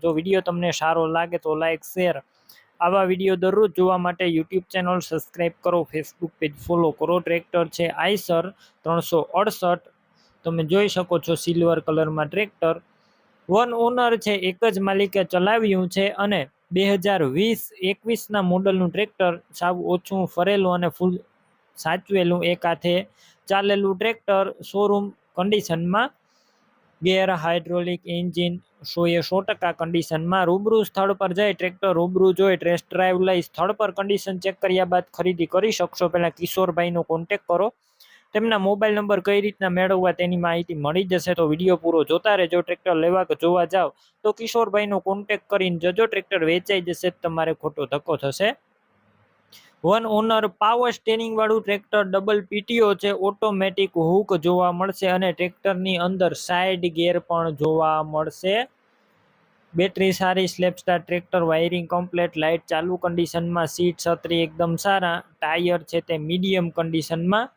જો વીડિયો તમને સારો લાગે તો લાઇક શેર આવા વીડિયો દરરોજ જોવા માટે યુટ્યુબ ચેનલ સબસ્ક્રાઈબ કરો ફેસબુક પેજ ફોલો કરો. ટ્રેક્ટર છે આઈસર ત્રણસો અડસઠ. તમે જોઈ શકો છો સિલ્વર કલરમાં ટ્રેક્ટર વન ઓનર છે, એક જ માલિકે ચલાવ્યું છે અને બે હજાર વીસ એકવીસના મોડલનું ટ્રેક્ટર સાવ ઓછું ફરેલું અને ફૂલ સાચવેલું. એક હાથે ચાલેલું ટ્રેક્ટર શોરૂમ કન્ડિશનમાં ગેર હાઇડ્રોલિક એન્જિન સો એ સો ટકા કન્ડિશનમાં રૂબરૂ સ્થળ પર જઈ ટ્રેક્ટર રૂબરૂ જોઈ ટેસ્ટ ડ્રાઈવ લઈ સ્થળ પર કન્ડિશન ચેક કર્યા બાદ ખરીદી કરી શકશો. પહેલાં કિશોરભાઈનો કોન્ટેક કરો. તેમના મોબાઈલ નંબર કઈ રીતના મેળવવા તેની માહિતી મળી જશે તો વીડિયો પૂરો જોતા રહેજો. ટ્રેક્ટર લેવા કે જોવા જાવ તો કિશોરભાઈનો કોન્ટેક કરીને જજો. ટ્રેક્ટર વેચાઈ જશે તમારે ખોટો ધક્કો થશે. વન ઓનર પાવર સ્ટેરિંગ વાળું ટ્રેક્ટર ડબલ પીટીઓ છે. ઓટોમેટિક હુક જોવા મળશે અને ટ્રેક્ટરની અંદર સાઈડ ગેર પણ જોવા મળશે. બેટરી સારી self starter tractor wiring complete light ચાલુ કન્ડિશનમાં સીટ છત્રી એકદમ સારા ટાયર છે તે મીડિયમ કન્ડિશનમાં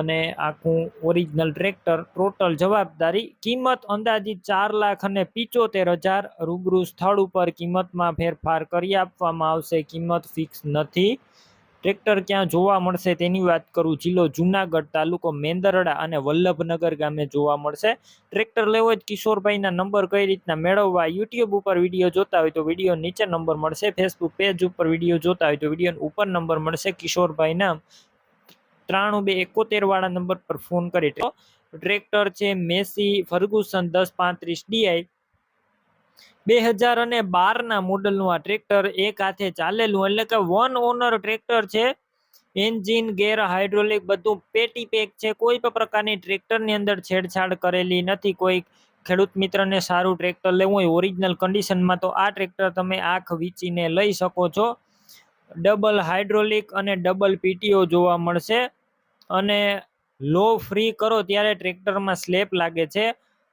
અને આખું ઓરિજિનલ ટ્રેક્ટર ટોટલ જવાબદારી કિંમત અંદાજિત ચાર લાખ અને પિચોતેર હજાર. રૂબરૂ સ્થળ ઉપર કિંમતમાં ફેરફાર કરી આપવામાં આવશે. કિંમત ફિક્સ નથી. ટ્રેક્ટર ક્યાં જોવા મળશે તેની વાત કરું. જિલ્લો જુનાગઢ તાલુકો મેંદરડા અને વલ્લભનગર ગામે જોવા મળશે. ટ્રેક્ટર લેવો જ કિશોરભાઈના નંબર કઈ રીતના મેળવવા યુટ્યુબ ઉપર વીડિયો જોતા હોય તો વીડિયો નીચે નંબર મળશે. ફેસબુક પેજ ઉપર વીડિયો જોતા હોય તો વીડિયો ઉપર નંબર મળશે. કિશોરભાઈના ત્રાણું બે એકોતેર વાળા નંબર પર ફોન કરી ટ્રેક્ટર છે મેસી ફર્ગુસન દસ પાંત્રીસ ડીઆઈ. બે હજાર અને બારના મોડલનું આ ટ્રેક્ટર એક હાથે ચાલેલું એટલે કે વન ઓનર ટ્રેક્ટર છે. એન્જિન, ગેર હાઇડ્રોલિક બધું પેટી પેક છે. કોઈ પણ પ્રકારની ટ્રેક્ટરની અંદર છેડછાડ કરેલી નથી. કોઈ ખેડૂત મિત્રને સારું ટ્રેક્ટર લેવું હોય ઓરિજિનલ કન્ડિશનમાં તો આ ટ્રેક્ટર તમે આંખ વીંચીને લઈ શકો છો. ડબલ હાઇડ્રોલિક અને ડબલ પીટીઓ જોવા મળશે. અને લો ફ્રી કરો ત્યારે ટ્રેક્ટરમાં સ્લેપ લાગે છે.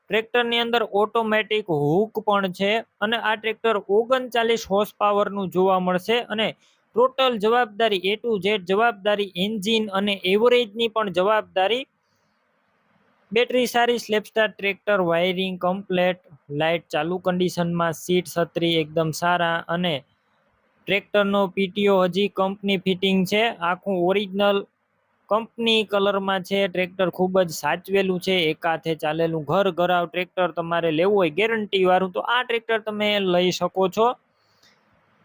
ટ્રેક્ટરની અંદર ઓટોમેટિક હુક પણ છે અને આ ટ્રેક્ટર ઓગણચાલીસ હોર્સ પાવરનું જોવા મળશે અને ટોટલ જવાબદારી એ ટુ ઝેડ જવાબદારી એન્જિન અને એવરેજની પણ જવાબદારી. બેટરી સારી સ્લેપસ્ટાર ટ્રેક્ટર, વાયરિંગ કમ્પ્લેટ, લાઇટ ચાલુ કન્ડિશનમાં, સીટ છત્રી એકદમ સારા અને ટ્રેક્ટરનો પીટીઓ હજી કંપની ફિટિંગ છે. આખું ઓરિજિનલ કંપની કલરમાં છે. ટ્રેક્ટર ખૂબ જ સાચવેલું છે. એકાથે ચાલેલું ઘર ઘરાવ ટ્રેક્ટર તમારે લેવું હોય ગેરંટી વાળું, તો આ ટ્રેક્ટર તમે લઈ શકો છો.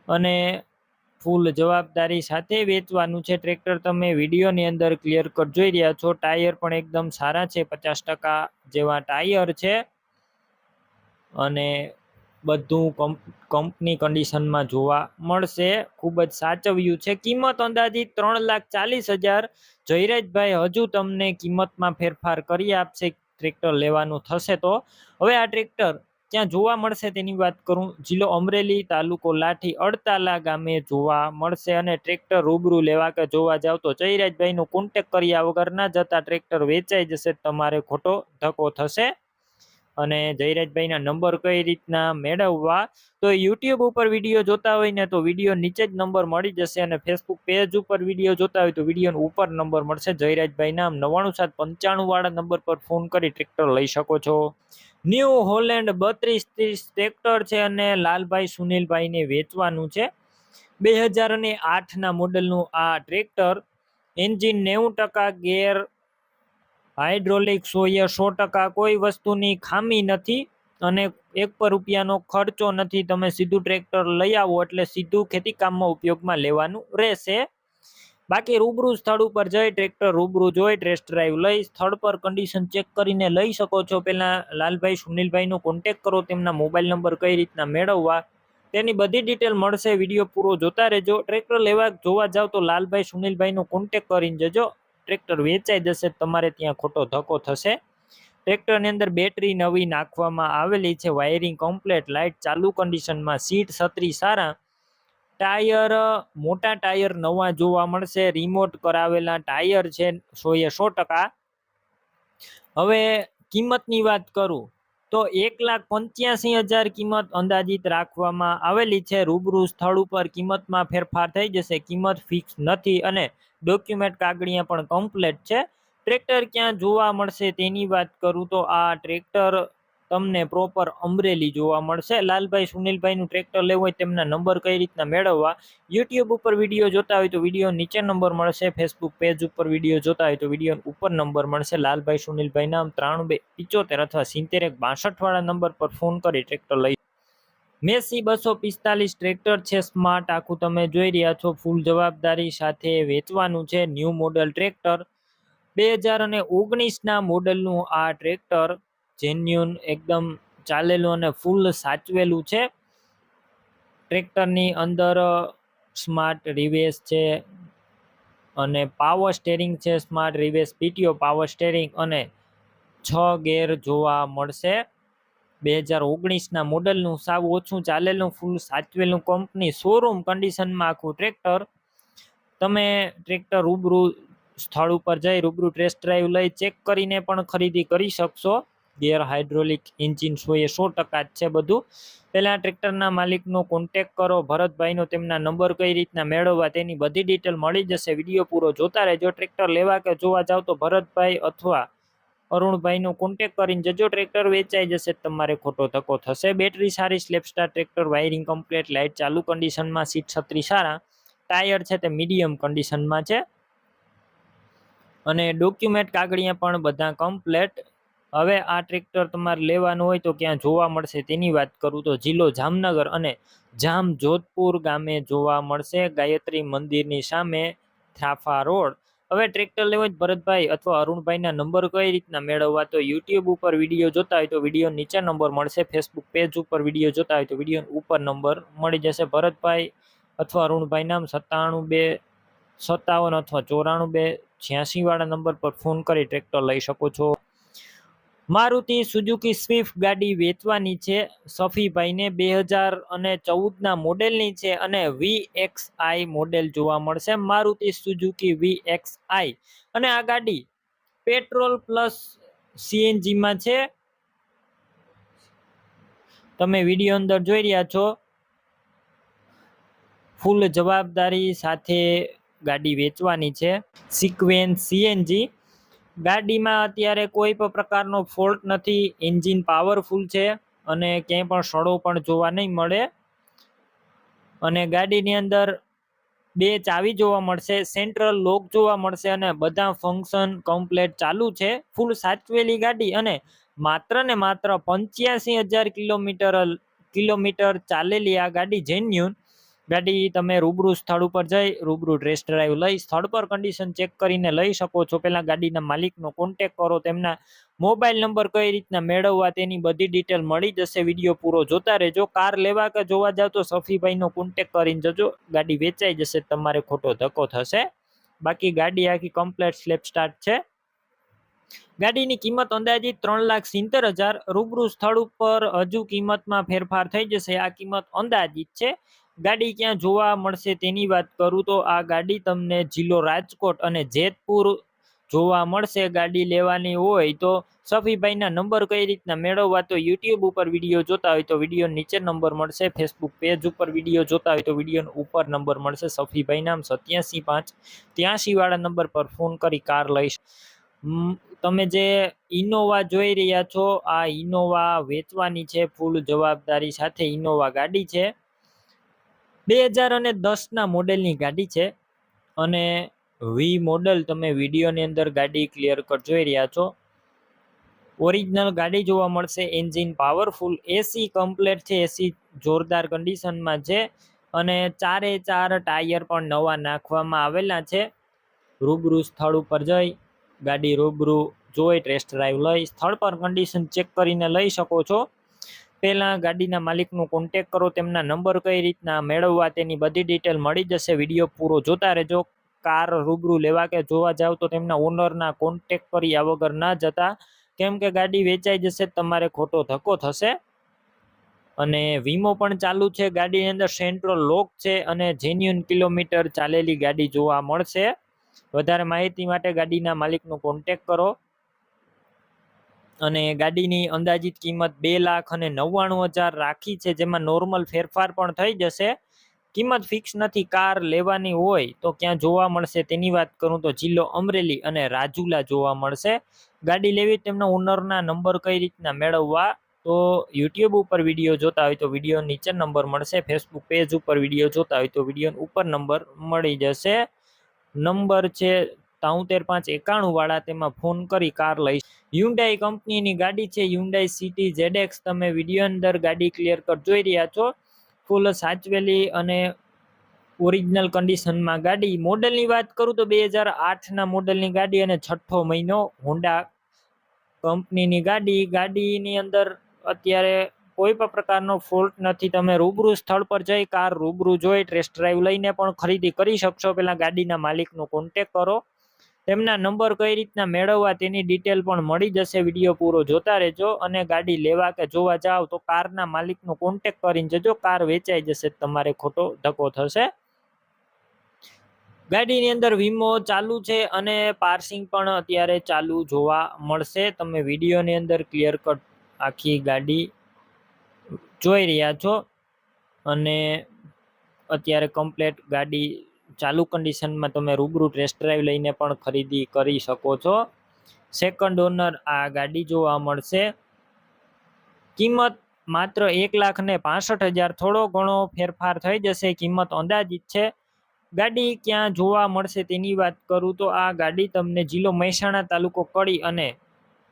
અને ફૂલ જવાબદારી સાથે વેચવાનું છે. ટ્રેક્ટર તમે વિડીયોની અંદર ક્લિયર કટ જોઈ રહ્યા છો. ટાયર પણ એકદમ સારા છે. પચાસ ટકા જેવા ટાયર છે. અને બધું કંપની કન્ડિશનમાં જોવા મળશે. ખૂબ જ સાચવ્યું છે. કિંમત અંદાજિત ત્રણ લાખ ચાલીસ હજાર. જયરાજભાઈ હજુ તમને કિંમતમાં ફેરફાર કરી આપશે. ટ્રેક્ટર લેવાનું થશે તો. હવે આ ટ્રેક્ટર ક્યાં જોવા મળશે તેની વાત કરું. જિલ્લો અમરેલી તાલુકો લાઠી અડતાલા ગામે જોવા મળશે અને ટ્રેક્ટર રૂબરૂ લેવા કે જોવા જાવ તો જયરાજભાઈનો કોન્ટેક કર્યા વગર ના જતા ટ્રેક્ટર વેચાઈ જશે. તમારે ખોટો ધક્કો થશે. અને જયરાજભાઈના નંબર કઈ રીતના મેળવવા? તો યુટ્યુબ ઉપર વીડિયો જોતા હોય ને તો વીડિયો નીચે જ નંબર મળી જશે અને ફેસબુક પેજ ઉપર વીડિયો જોતા હોય તો વીડિયો ઉપર નંબર મળશે. જયરાજભાઈના નવાણું સાત પંચાણું વાળા નંબર પર ફોન કરી ટ્રેક્ટર લઈ શકો છો. ન્યૂ હોલેન્ડ બત્રીસ ત્રીસ ટ્રેક્ટર છે અને લાલભાઈ સુનિલભાઈને વેચવાનું છે. બે હજાર અને આઠના મોડલનું આ ટ્રેક્ટર. એન્જિન નેવું ટકા ગેર હાઇડ્રોલિક સો એ સો ટકા કોઈ વસ્તુની ખામી નથી અને એક પર રૂપિયાનો ખર્ચો નથી. તમે સીધું ટ્રેક્ટર લઈ આવો એટલે સીધું ખેતીકામમાં ઉપયોગમાં લેવાનું રહેશે. બાકી રૂબરૂ સ્થળ ઉપર જઈ ટ્રેક્ટર રૂબરૂ જોઈ ટેસ્ટ ડ્રાઈવ લઈ સ્થળ પર કન્ડિશન ચેક કરીને લઈ શકો છો. પહેલાં લાલભાઈ સુનિલભાઈનો કોન્ટેક કરો, તેમના મોબાઈલ નંબર કઈ રીતના મેળવવા તેની બધી ડિટેલ મળશે. વીડિયો પૂરો જોતા રહેજો. ટ્રેક્ટર લેવા જોવા જાવ તો લાલભાઈ સુનિલભાઈનો કોન્ટેક કરીને જજો. ટ્રેક્ટર વેચાઈ જશે, તમારે ત્યાં ખોટો ધક્કો થશે. ટ્રેક્ટરની અંદર બેટરી નવી નાખવામાં આવેલી છે, વાયરિંગ કમ્પ્લેટ, લાઇટ ચાલુ કન્ડિશનમાં, સીટ છત્રી સારા. ટાયર, મોટા ટાયર નવા જોવા મળશે, રિમોટ કરાવેલા ટાયર છે સો એ સો ટકા. હવે કિંમતની વાત કરું, તો એક લાખ પંચ્યાસી હજાર કિંમત અંદાજિત રાખવામાં આવેલી છે, રૂબરૂ સ્થળ ઉપર કિંમતમાં ફેરફાર થઈ જશે, કિંમત ફિક્સ નથી અને ડોક્યુમેન્ટ કાગળિયા પણ કમ્પ્લેટ છે. ટ્રેક્ટર ક્યાં જોવા મળશે તેની વાત કરું તો આ ટ્રેક્ટર તમને પ્રોપર અમરેલી જોવા મળશે. લાલભાઈ સુનિલભાઈનું ટ્રેક્ટર લેવું હોય તેમના નંબર કઈ રીતના મેળવવા? યુટ્યુબ ઉપર વીડિયો જોતા હોય તો વીડિયો નીચે નંબર મળશે. ફેસબુક પેજ ઉપર વીડિયો જોતા હોય તો વીડિયો ઉપર નંબર મળશે. લાલભાઈ સુનિલભાઈ નામ ત્રાણું બે અથવા સિત્તેર એક બાસઠવાળા નંબર પર ફોન કરી ટ્રેક્ટર લઈ મેસી બસો પિસ્તાલીસ ટ્રેક્ટર છે, સ્માર્ટ. આખું તમે જોઈ રહ્યા છો, ફૂલ જવાબદારી સાથે વેચવાનું છે, ન્યૂ મોડલ ટ્રેક્ટર. બે હજાર અને ઓગણીસના મોડલનું આ ટ્રેક્ટર જેન્યુન એકદમ ચાલેલું અને ફૂલ સાચવેલું છે. ટ્રેક્ટરની અંદર સ્માર્ટ રિવેસ છે અને પાવર સ્ટેરિંગ છે, smart reverse PTO, power steering અને છ ગેર જોવા મળશે. બે હજાર ઓગણીસના મોડલનું સાવ ઓછું ચાલેલું ફૂલ સાચવેલું કંપની શોરૂમ કન્ડિશનમાં આખું ટ્રેક્ટર તમે ટ્રેક્ટર રૂબરૂ સ્થળ ઉપર જઈ રૂબરૂ ટેસ્ટ ડ્રાઈવ લઈ ચેક કરીને પણ ખરીદી કરી શકશો. ગેર હાઇડ્રોલિક એન્જિન સો એ સો ટકા જ છે બધું. પહેલાં ટ્રેક્ટરના માલિકનો કોન્ટેક કરો, ભરતભાઈનો તેમના નંબર કઈ રીતના મેળવવા તેની બધી ડિટેલ મળી જશે. વીડિયો પૂરો જોતા રહેજો. ટ્રેક્ટર લેવા કે જોવા જાવ તો ભરતભાઈ અથવા અરુણભાઈનો કોન્ટેક કરીને જજો ટ્રેક્ટર વેચાઈ જશે તમારે ખોટો ધક્કો થશે. બેટરી સારી self starter tractor wiring complete light ચાલુ કન્ડિશનમાં સીટ છત્રી સારા. ટાયર છે તે મીડિયમ કન્ડિશનમાં છે. અને ડોક્યુમેન્ટ કાગળિયા પણ બધા કમ્પ્લેટ હવે આ ટ્રેક્ટર તમારે લેવાનું હોય તો ક્યાં જોવા મળશે તેની વાત કરું તો જિલ્લો જામનગર અને જામ જોધપુર ગામે જોવા મળશે. ગાયત્રી મંદિરની સામે થાફા રોડ. હવે ટ્રેક્ટર લેવો હોય ભરતભાઈ અથવા અરુણભાઈના નંબર કઈ રીતના મેળવવા? તો યુટ્યુબ ઉપર વીડિયો જોતા હોય તો વીડિયો નીચે નંબર મળશે. ફેસબુક પેજ ઉપર વીડિયો જોતા હોય તો વીડિયો ઉપર નંબર મળી જશે. ભરતભાઈ અથવા અરુણભાઈ નામ સત્તાણું બે સત્તાવન અથવા ચોરાણું બે છ્યાસી વાળા નંબર પર ફોન કરી ટ્રેક્ટર લઈ શકો છો. મારુતિ સુઝુકી સ્વિફ્ટ ગાડી વેચવાની છે. સફીભાઈને બે હજાર અને ચૌદના મોડેલની છે અને વી એક્સ આઈ મોડેલ જોવા મળશે. Maruti Suzuki V X I અને આ ગાડી પેટ્રોલ પ્લસ સીએનજીમાં છે. તમે વીડિયો અંદર જોઈ રહ્યા છો. ફૂલ જવાબદારી સાથે ગાડી વેચવાની છે. સિક્વેન્સ સીએનજી ગાડીમાં અત્યારે કોઈ પણ પ્રકારનો ફોલ્ટ નથી. એન્જિન પાવરફુલ છે અને ક્યાંય પણ સડો પણ જોવા નહીં મળે. અને ગાડીની અંદર બે ચાવી જોવા મળશે સેન્ટ્રલ લોક જોવા મળશે અને બધા ફંક્શન કમ્પ્લેટ ચાલુ છે. ફૂલ સાચવેલી ગાડી અને માત્ર ને માત્ર પંચ્યાસી હજાર કિલોમીટર કિલોમીટર ચાલેલી આ ગાડી જેન્યુન ગાડી તમે રૂબરૂ સ્થળ ઉપર જઈ, રૂબરૂ ટેસ્ટ ડ્રાઈવ લઈ, સ્થળ પર કન્ડિશન ચેક કરીને લઈ શકો છો. પહેલાં ગાડીના માલિકનો કોન્ટેક કરો, તેમના મોબાઈલ નંબર કઈ રીતના મેળવવા તેની બધી ડિટેલ મળી જશે. વીડિયો પૂરો જોતા રહેજો. કાર લેવા કે જોવા જાવ તો સફીભાઈનો કોન્ટેક કરીને જજો. ગાડી વેચાઈ જશે, તમારે ખોટો ધક્કો થશે. બાકી ગાડી આખી કમ્પ્લેટ સ્લેપ સ્ટાર્ટ છે. ગાડીની કિંમત અંદાજિત ત્રણ લાખ સિત્તેર હજાર. રૂબરૂ સ્થળ ઉપર હજુ કિંમતમાં ફેરફાર થઈ જશે. આ કિંમત અંદાજિત છે. ગાડી ક્યાં જોવા મળશે તેની વાત કરું તો આ ગાડી તમને જિલ્લો રાજકોટ અને જેતપુર જોવા મળશે. ગાડી લેવાની હોય તો સફીભાઈના નંબર કઈ રીતના મેળવવા તો યુટ્યુબ ઉપર વીડિયો જોતા હોય તો વીડિયો નીચે નંબર મળશે. ફેસબુક પેજ ઉપર વીડિયો જોતા હોય તો વીડિયો ઉપર નંબર મળશે. સફીભાઈ નામ સત્યાસી પાંચ ત્યાંસીવાળા નંબર પર ફોન કરી કાર લઈશ. તમે જે ઇનોવા જોઈ રહ્યા છો, આ ઇનોવા વેચવાની છે. ફૂલ જવાબદારી સાથે ઇનોવા ગાડી છે. બે હજાર અને દસના મોડેલની ગાડી છે અને વી મોડલ તમે વિડીયોની અંદર ગાડી ક્લિયર કટ જોઈ રહ્યા છો. ઓરિજિનલ ગાડી જોવા મળશે એન્જિન પાવરફુલ એસી કમ્પ્લેટ છે એસી જોરદાર કન્ડિશનમાં છે અને ચારે ચાર ટાયર પણ નવા નાખવામાં આવેલા છે. રૂબરૂ સ્થળ ઉપર જઈ, ગાડી રૂબરૂ જોઈ ટેસ્ટ ડ્રાઈવ લઈ, સ્થળ પર કન્ડિશન ચેક કરીને લઈ શકો છો. પહેલાં ગાડીના માલિકનું કોન્ટેક કરો, તેમના નંબર કઈ રીતના મેળવવા તેની બધી ડિટેલ મળી જશે. વીડિયો પૂરો જોતા રહેજો. કાર રૂબરૂ લેવા કે જોવા જાવ તો તેમના ઓનરના કોન્ટેક કર્યા વગર ના જતા. કેમ કે ગાડી વેચાઈ જશે તમારે ખોટો ધક્કો થશે. અને વીમો પણ ચાલુ છે. ગાડીની અંદર સેન્ટ્રલ લોક છે અને જેન્યુન કિલોમીટર ચાલેલી ગાડી જોવા મળશે. વધારે માહિતી માટે ગાડીના માલિકનો કોન્ટેક કરો. અને ગાડીની અંદાજિત કિંમત બે લાખ અને નવ્વાણું હજાર રાખી છે, જેમાં નોર્મલ ફેરફાર પણ થઈ જશે. કિંમત ફિક્સ નથી, કાર લેવાની હોય તો ક્યાં જોવા મળશે? તેની વાત કરું તો જિલ્લો અમરેલી અને રાજુલા જોવા મળશે. ગાડી લેવી તેમના ઓનરના નંબર કઈ રીતના મેળવવા? તો યુટ્યુબ ઉપર વીડિયો જોતા હોય તો વીડિયો નીચે નંબર મળશે. ફેસબુક પેજ ઉપર વીડિયો જોતા હોય તો વીડિયો ઉપર નંબર મળી જશે. નંબર છે તાઉતેર પાંચ એકાણું વાળા તેમાં ફોન કરી કાર લઈ યુન્ડાઈ કંપનીની ગાડી છે યુન્ડાઈ સિટી ઝેડએક્સ તમે વીડિયો અંદર ગાડી ક્લિયર કટ જોઈ રહ્યા છો. ફૂલ સાચવેલી અને ઓરિજિનલ કન્ડિશનમાં ગાડી. મોડલની વાત કરું તો બે હજાર આઠના મોડલની ગાડી અને છઠ્ઠો મહિનો હોન્ડા કંપનીની ગાડી. ગાડીની અંદર અત્યારે કોઈ પણ પ્રકારનો ફોલ્ટ નથી. તમે રૂબરૂ સ્થળ પર જઈ કાર રૂબરૂ જોઈ ટેસ્ટ ડ્રાઈવ લઈને પણ ખરીદી કરી શકશો. પહેલાં ગાડીના માલિકનો કોન્ટેક કરો. તેમના નંબર કઈ રીતના મેળવવા તેની ડિટેલ પણ મળી જશે. વીડિયો પૂરો જોતા રહેજો અને ગાડી લેવા કે જોવા જાઓ તો કારના માલિકનો કોન્ટેક કરીને જજો. કાર વેચાઈ જશે, તમારે ખોટો ધક્કો થશે. ગાડીની અંદર વીમો ચાલુ છે અને પાર્સિંગ પણ અત્યારે ચાલુ જોવા મળશે. તમે વિડીયોની અંદર ક્લિયર કટ આખી ગાડી જોઈ રહ્યા છો અને અત્યારે કમ્પ્લેટ ગાડી ચાલુ કન્ડિશનમાં તમે રૂબરૂ ટેસ્ટ ડ્રાઈવ લઈને પણ ખરીદી કરી શકો છો. સેકન્ડ ઓનર આ ગાડી જોવા મળશે. કિંમત માત્ર એક લાખ ને પાસઠ હજાર થોડો ઘણો ફેરફાર થઈ જશે. કિંમત અંદાજિત છે. ગાડી ક્યાં જોવા મળશે તેની વાત કરું તો આ ગાડી તમને જિલ્લો મહેસાણા તાલુકો કડી અને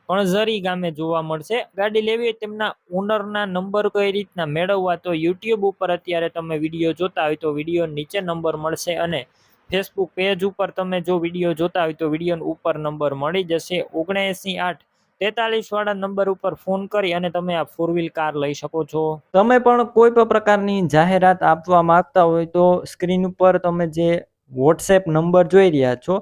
કણઝરી ગામે જોવા મળશે. ગાડી લેવી તેમના ઓનરના નંબર કઈ રીતના મેળવવા તો યુટ્યુબ ઉપર અત્યારે તમે વીડિયો જોતા હોય તો વીડિયો નીચે નંબર મળશે અને ફેસબુક પેજ ઉપર તમે જો વીડિયો જોતા હોય તો વીડિયો ઉપર નંબર મળી જશે. ઓગણએંસી આઠ તેતાલીસ વાળા નંબર ઉપર ફોન કરી અને તમે આ ફોર વ્હીલ કાર લઈ શકો છો. તમે પણ કોઈ પણ પ્રકારની જાહેરાત આપવા માંગતા હોય તો સ્ક્રીન ઉપર તમે જે વોટ્સએપ નંબર જોઈ રહ્યા છો